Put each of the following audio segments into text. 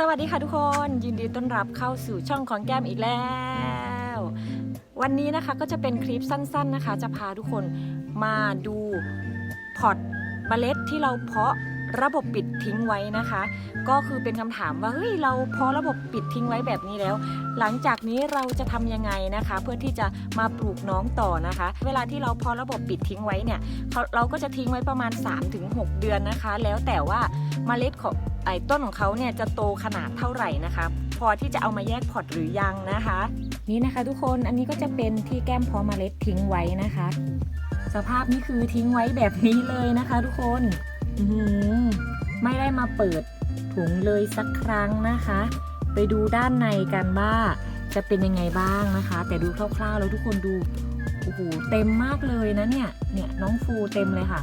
สวัสดีค่ะทุกคนยินดีต้อนรับเข้าสู่ช่องของแก้มอีกแล้ว วันนี้นะคะก็จะเป็นคลิปสั้นๆนะคะ จะพาทุกคนมาดูพอร์ตเมล็ดที่เราเพาะระบบปิดทิ้งไว้นะคะ ก็คือเป็นคำถามว่าเฮ้ยเราเพาะระบบปิดทิ้งไว้แบบนี้แล้ว หลังจากนี้เราจะทำยังไงนะคะ เพื่อที่จะมาปลูกน้องต่อนะคะ เวลาที่เราเพาะระบบปิดทิ้งไว้เนี่ยเขาเราก็จะทิ้งไว้ประมาณ 3-6 เดือนนะคะ แล้วแต่ว่าเมล็ดของ ไอ้ต้นของเขาเนี่ยจะโตขนาดเท่าไหร่นะคะ พอที่จะเอามาแยกพอร์ตหรือยังนะคะ นี่นะคะทุกคนอันนี้ก็จะเป็นที่แก้มเพาะเมล็ดทิ้งไว้นะคะ สภาพนี่คือทิ้งไว้แบบนี้เลยนะคะ ทุกคนไม่ได้มาเปิดถุงเลยสักครั้งนะคะ ไปดูด้านในกันว่าจะเป็นยังไงบ้างนะคะ แต่ดูคร่าวๆแล้วทุกคนดูโอ้โหเต็มมากเลยนะเนี่ยเนี่ยน้องฟูเต็มเลยค่ะ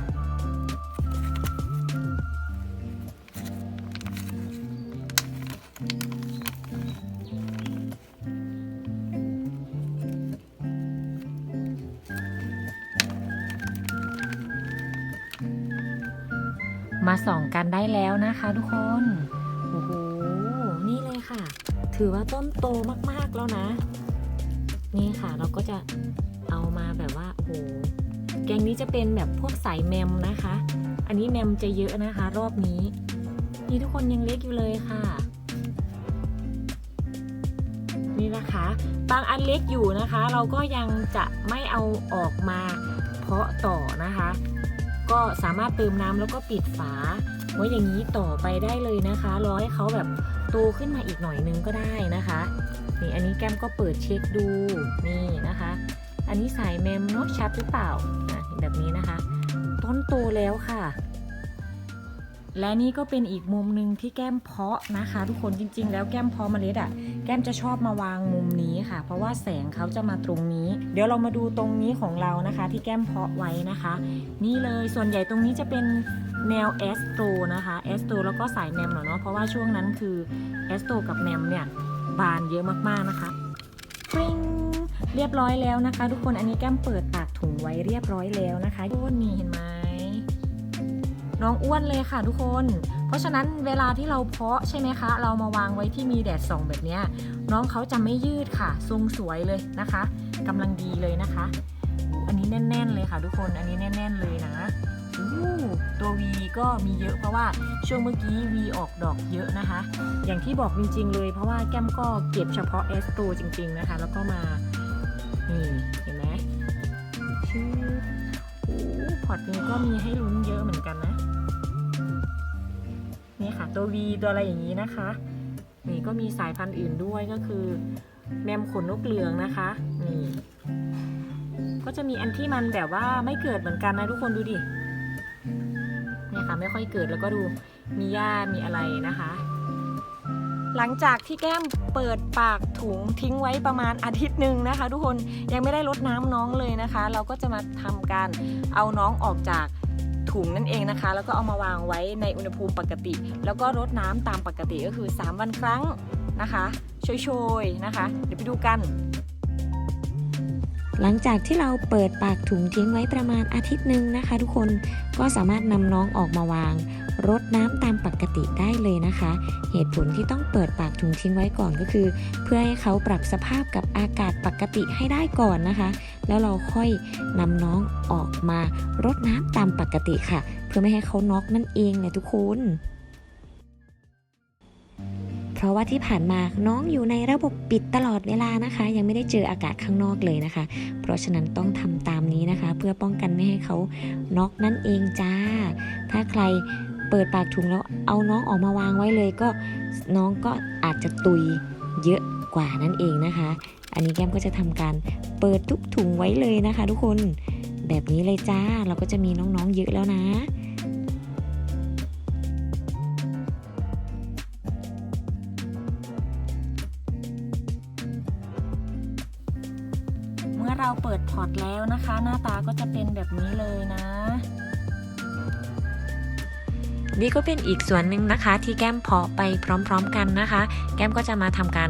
มาส่องกันได้แล้วนะคะทุกคนโอ้โหนี่เลยค่ะ ถือว่าต้นโตมากๆแล้วนะ นี่ค่ะเราก็จะเอามาแบบว่าโอ้โหแกงนี้จะเป็นแบบพวกสายแมมนะคะ อันนี้แมมจะเยอะนะคะ รอบนี้ นี่ทุกคนยังเล็กอยู่เลยค่ะ นี่นะคะบางอันเล็กอยู่นะคะ เราก็ยังจะไม่เอาออกมาเพาะต่อนะคะ ก็สามารถเติมน้ำแล้วก็ปิดฝาไว้อย่างนี้ต่อไปได้เลยนะคะรอให้เขาแบบโตขึ้นมาอีกหน่อยนึงก็ได้นะคะนี่อันนี้แก้มก็เปิดเช็คดูนี่นะคะ อันนี้สายแมมเนาะชัดหรือเปล่าอะแบบนี้นะคะ ต้นโตแล้วค่ะ และนี่ก็เป็นอีกมุมหนึ่งที่แก้มเพาะนะคะ ทุกคนจริง ๆ แล้วแก้มเพาะเมล็ดอะ่ะแก้มจะชอบมาวางมุมนี้ค่ะ เพราะว่าแสงเขาจะมาตรงนี้ เดี๋ยวเรามาดูตรงนี้ของเรานะคะ ที่แก้มเพาะไว้นะคะ นี่เลยส่วนใหญ่ตรงนี้จะเป็นแนวแอสโตรนะคะแอสโตรแล้วก็สายแมมเนาะเพราะว่าช่วงนั้นคือแอสโตรกับแมมเนี่ยบานเยอะมากๆนะคะปริงเรียบร้อยแล้วนะคะ ทุกคนอันนี้แก้มเปิดปากถุงไว้เรียบร้อยแล้วนะคะทุกคนนี่เห็นไหม น้องอ้วนเลยค่ะทุกคน เพราะฉะนั้นเวลาที่เราเพาะใช่ไหมคะ เรามาวางไว้ที่มีแดดส่องแบบนี้น้องเขาจะไม่ยืดค่ะ ทรงสวยเลยนะคะกำลังดีเลยนะคะ อันนี้แน่น ๆ เลยค่ะทุกคนอันนี้แน่น ๆ เลยนะตัว V ก็มีเยอะเพราะว่าช่วงเมื่อกี้ V ออกดอกเยอะนะคะ อย่างที่บอกจริง ๆ เลยเพราะว่าแก้มก็เก็บเฉพาะเอสโตจริง ๆ นะคะ แล้วก็มานี่ พอร์ตนี้ก็มีให้ลุ้นเยอะเหมือนกันนะ นี่ค่ะ ตัว V ตัวอะไรอย่างนี้นะคะ นี่ก็มีสายพันธุ์อื่นด้วยก็คือ แมมขนนกเหลืองนะคะ นี่ ก็จะมีอันที่มันแบบว่าไม่เกิดเหมือนกันนะทุกคนดูดิ เนี่ยค่ะไม่ค่อยเกิดแล้วก็ดูมีหญ้ามีอะไรนะคะ หลังจากที่แก้มเปิดปากถุงทิ้งไว้ประมาณอาทิตย์หนึ่งนะคะ ทุกคนยังไม่ได้รดน้ำน้องเลยนะคะ เราก็จะมาทำการเอาน้องออกจากถุงนั่นเองนะคะ แล้วก็เอามาวางไว้ในอุณหภูมิปกติ แล้วก็รดน้ำตามปกติก็คือ 3 วันครั้งนะคะโชยๆนะคะ เดี๋ยวไปดูกันหลังจากที่เราเปิดปากถุงทิ้งไว้ประมาณอาทิตย์หนึ่งนะคะ ทุกคนก็สามารถนำน้องออกมาวาง รดน้ำตามปกติได้เลยนะคะ เหตุผลที่ต้องเปิดปากถุงทิ้งไว้ก่อนก็คือ เพื่อให้เขาปรับสภาพกับอากาศปกติให้ได้ก่อนนะคะ แล้วเราค่อยนำน้องออกมารดน้ำตามปกติค่ะ เพื่อไม่ให้เขาน็อกนั่นเองเลยทุกคนเพราะว่าที่ผ่านมาน้องอยู่ในระบบปิดตลอดเวลานะคะ ยังไม่ได้เจออากาศข้างนอกเลยนะคะ เพราะฉะนั้นต้องทำตามนี้นะคะ เพื่อป้องกันไม่ให้เขาน็อกนั่นเองจ้า ถ้าใคร เปิดปากถุงแล้วเอาน้องออกมาวางไว้เลยก็น้องก็อาจจะตุยเยอะกว่านั่นเองนะคะ อันนี้แก้มก็จะทำการเปิดทุกถุงไว้เลยนะคะ ทุกคนแบบนี้เลยจ้าเราก็จะมีน้องๆเยอะแล้วนะเมื่อเราเปิดพอร์ตแล้วนะคะ หน้าตาก็จะเป็นแบบนี้เลยนะ นี่ก็เป็นอีกส่วนหนึ่งนะคะ ที่แก้มเพาะไปพร้อมๆกันนะคะ แก้มก็จะมาทำการ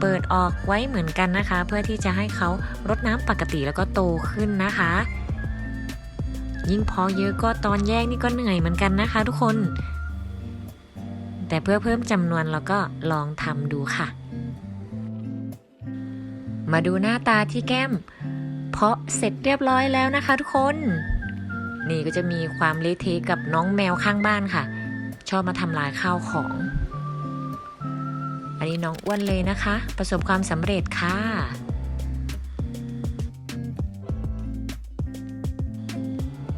เปิดออกไว้เหมือนกันนะคะ เพื่อที่จะให้เขารดน้ำปกติแล้วก็โตขึ้นนะคะ ยิ่งเพาะเยอะก็ตอนแยกนี่ก็เหนื่อยเหมือนกันนะคะ ทุกคน แต่เพื่อเพิ่มจำนวนเราก็ลองทำดูค่ะ มาดูหน้าตาที่แก้ม เพาะเสร็จเรียบร้อยแล้วนะคะ ทุกคน นี่ก็จะมีความเละเทะกับน้องแมวข้างบ้านค่ะ ชอบมาทำลายข้าวของ อันนี้น้องอ้วนเลยนะคะ ประสบความสำเร็จค่ะ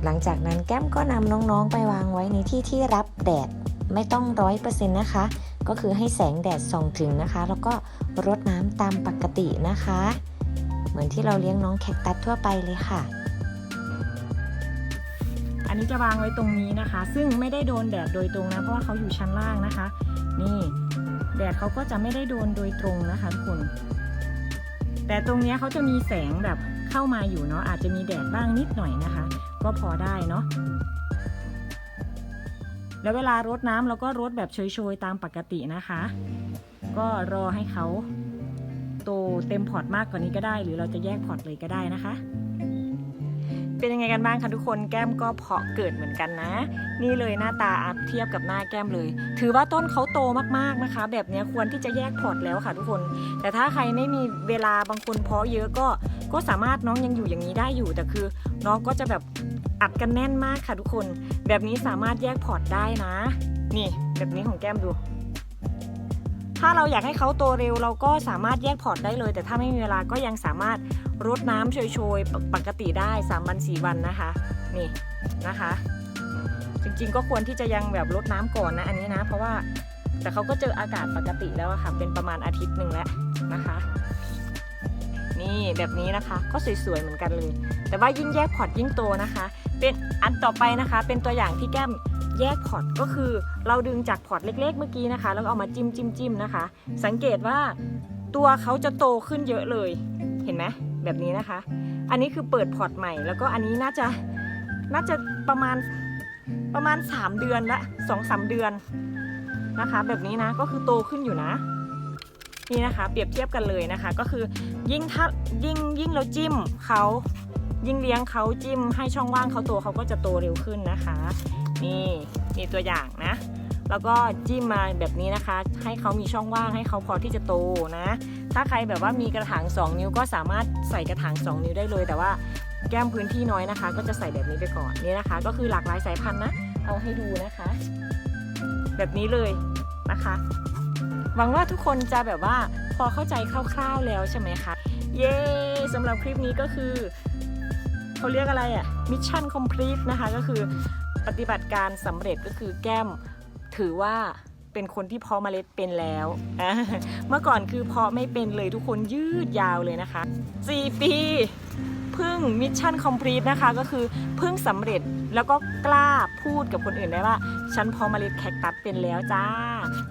หลังจากนั้นแก้มก็นำน้องๆ ไปวางไว้ในที่ที่รับแดดไม่ต้องร้อยเปอร์เซ็นต์นะคะ ก็คือให้แสงแดดส่องถึงนะคะ แล้วก็รดน้ำตามปกตินะคะ เหมือนที่เราเลี้ยงน้องแคคตัสทั่วไปเลยค่ะ นนี้จะวางไว้ตรงนี้นะคะ ซึ่งไม่ได้โดนแดดโดยตรงนะเพราะว่าเขาอยู่ชั้นล่างนะคะ นี่แดดเขาก็จะไม่ได้โดนโดยตรงนะคะทุกคน แต่ตรงนี้เขาจะมีแสงแบบเข้ามาอยู่เนาะอาจจะมีแดดบ้างนิดหน่อยนะคะ ก็พอได้เนาะแล้วเวลารดน้ำเราก็รดแบบโชยๆตามปกตินะคะ ก็รอให้เขาโตเต็มพอร์ตมากกว่านี้ก็ได้ หรือเราจะแยกพอร์ตเลยก็ได้นะคะ เป็นยังไงกันบ้างคะทุกคนแก้มก็เพาะเกิดเหมือนกันนะ นี่เลยหน้าตาอัพเทียบกับหน้าแก้มเลย ถือว่าต้นเขาโตมากๆนะคะ แบบนี้ควรที่จะแยกพอร์ตแล้วค่ะทุกคน แต่ถ้าใครไม่มีเวลาบางคนเพาะเยอะก็ ก็สามารถน้องยังอยู่อย่างนี้ได้อยู่แต่คือ น้องก็จะแบบอัดกันแน่นมากค่ะทุกคน แบบนี้สามารถแยกพอร์ตได้นะ นี่แบบนี้ของแก้มดู ถ้าเราอยากให้เขาโตเร็วเราก็สามารถแยกพอร์ตได้เลย แต่ถ้าไม่มีเวลาก็ยังสามารถรดน้ำโชยๆ ปกติได้ 3 วัน 4 วันนะคะ นี่นะคะ จริงๆก็ควรที่จะยังแบบรดน้ำก่อนนะอันนี้นะ เพราะว่าแต่เขาก็เจออากาศปกติแล้วค่ะ เป็นประมาณอาทิตย์หนึ่งแล้วนะคะ นี่แบบนี้นะคะ ก็สวยๆเหมือนกันเลย แต่ว่ายิ่งแยกพอร์ตยิ่งโตนะคะ เป็นอันต่อไปนะคะ เป็นตัวอย่างที่แก้ม แยกพอร์ตก็คือเราดึงจากพอร์ตเล็ก ๆ เมื่อกี้นะคะ แล้วเอามาจิ้มจิ้มจิ้มนะคะ สังเกตว่าตัวเขาจะโตขึ้นเยอะเลย เห็นไหมแบบนี้นะคะ อันนี้คือเปิดพอร์ตใหม่ แล้วก็อันนี้น่าจะน่าจะประมาณประมาณ 3 เดือนละสองสามเดือนนะคะ แบบนี้นะก็คือโตขึ้นอยู่นะนี่นะคะ เปรียบเทียบกันเลยนะคะ ก็คือยิ่งถ้ายิ่งยิ่งเราจิ้มเขายิ่งเลี้ยงเขาจิ้มให้ช่องว่างเขาโตเขาก็จะโตเร็วขึ้นนะคะ นี่นี่ตัวอย่างนะ แล้วก็จิ้มมาแบบนี้นะคะ ให้เขามีช่องว่างให้เขาพอที่จะโตนะ ถ้าใครแบบว่ามีกระถาง 2 นิ้วก็สามารถใส่กระถาง 2 นิ้วได้เลย แต่ว่าแก้มพื้นที่น้อยนะคะ ก็จะใส่แบบนี้ไปก่อนนี่นะคะ ก็คือหลากหลายสายพันธุ์นะ เอาให้ดูนะคะ แบบนี้เลยนะคะ หวังว่าทุกคนจะแบบว่าพอเข้าใจคร่าวๆแล้วใช่ไหมคะ เย้สำหรับคลิปนี้ก็คือเขาเรียกอะไรอะมิชชั่นคอมพลีทนะคะก็คือ ปฏิบัติการสำเร็จก็คือแก้มถือว่าเป็นคนที่เพาะเมล็ดเป็นแล้ว เมื่อก่อนคือเพาะไม่เป็นเลยทุกคนยืดยาวเลยนะคะ 4 ปีพิ่งมิชชั่นคอมพลีทนะคะก็คือพิ่งสำเร็จแล้วก็กล้าพูดกับคนอื่นได้ว่า ฉันเพาะเมล็ดแคคตัสเป็นแล้วจ้า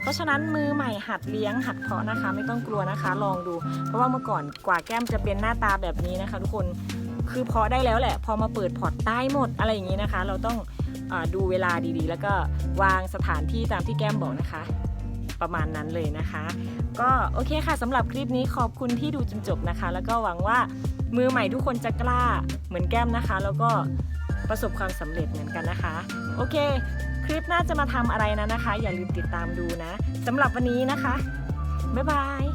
เพราะฉะนั้นมือใหม่หัดเลี้ยงหัดเพาะนะคะ ไม่ต้องกลัวนะคะ ลองดู เพราะว่าเมื่อก่อนกว่าแก้มจะเป็นหน้าตาแบบนี้นะคะ ทุกคนคือเพาะได้แล้วแหละ พอมาเปิดพอร์ตใต้หมดอะไรอย่างนี้นะคะ เราต้อง ดูเวลาดีๆ แล้วก็วางสถานที่ตามที่แก้มบอกนะคะ ประมาณนั้นเลยนะคะ ก็โอเคค่ะสำหรับคลิปนี้ขอบคุณที่ดูจนจบนะคะ แล้วก็หวังว่ามือใหม่ทุกคนจะกล้าเหมือนแก้มนะคะ แล้วก็ประสบความสำเร็จเหมือนกันนะคะ โอเค คลิปหน่าจะมาทำอะไรนะนะคะ อย่าลืมติดตามดูนะสำหรับวันนี้นะคะ บ๊ายบาย